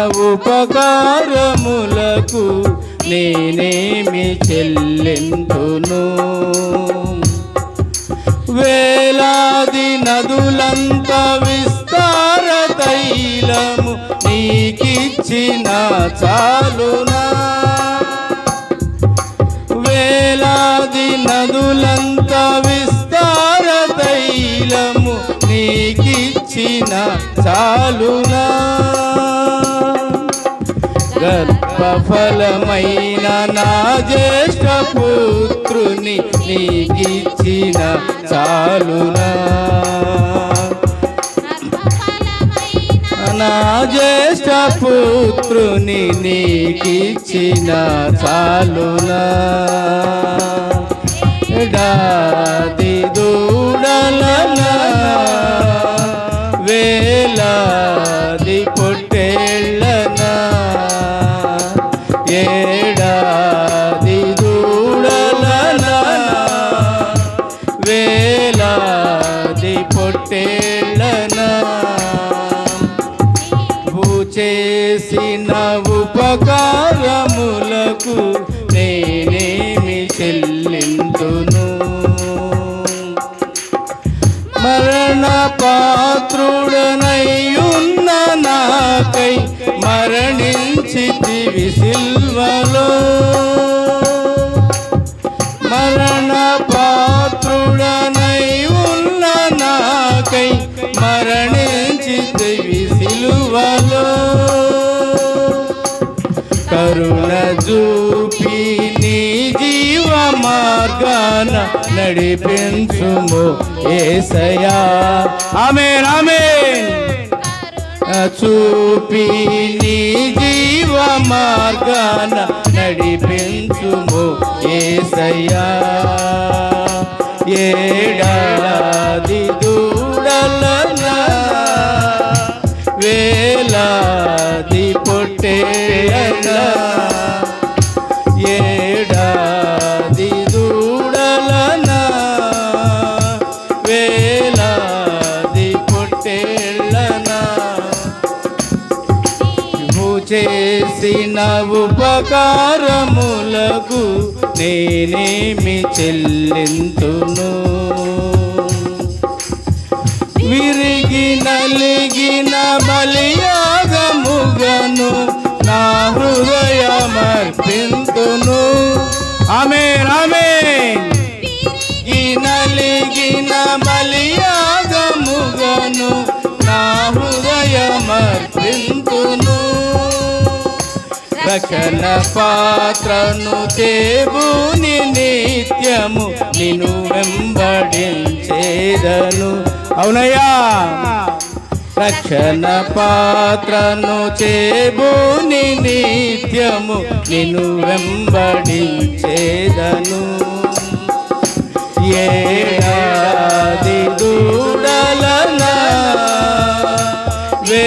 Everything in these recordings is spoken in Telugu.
ఉపకారములకు నేనేమి చెల్లింతును? వేలాది నదులంత విస్తార తైలము నీకిచ్చిన చాలునా? వేలాది నదులంత విస్తార తైలము నీకిచ్చిన చాలునా? గర్భఫలమైన నా జ్యేష్ఠ పుత్రుని నీకిచ్చిన చాలునా. నా జ్యేష్ఠ పుత్రుని నీకిచ్చిన చాలునా. ఎడాది దూ నువ్వు చేసిన ఉపకారములకు నేనేమి చెల్లింతును? మరణ పాత్రుడనయ్యున్న నాకై మరణించి సిల్వలో. నడిపించుము ఏసయా ఆమె ఆమె చూపి నీ జీవ మార్గాన నడిపించుము ఏసయ్యా. ఏడాది దూడలనా వేలాది పొట్టేళ్ళ చేసిన ఉపకారములకు నేనేమి చెల్లింతును? విరిగి నలిగిన బలియాగముగను నా హృదయమర్పింతును. ఆమె ఆమె నలిగిన బలియాగముగను నా హృదయమర్పింతును. సకల పాత్రను దేవుని నిత్యము నిను వెంబడించేదను. అవునయ్యా. రక్షణ పాత్రను చేబుని నిత్యము నిను వెంబడించేదను. ఏడాది దూడలనా వే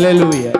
పొట్టేళ్ళనా హల్లెలూయా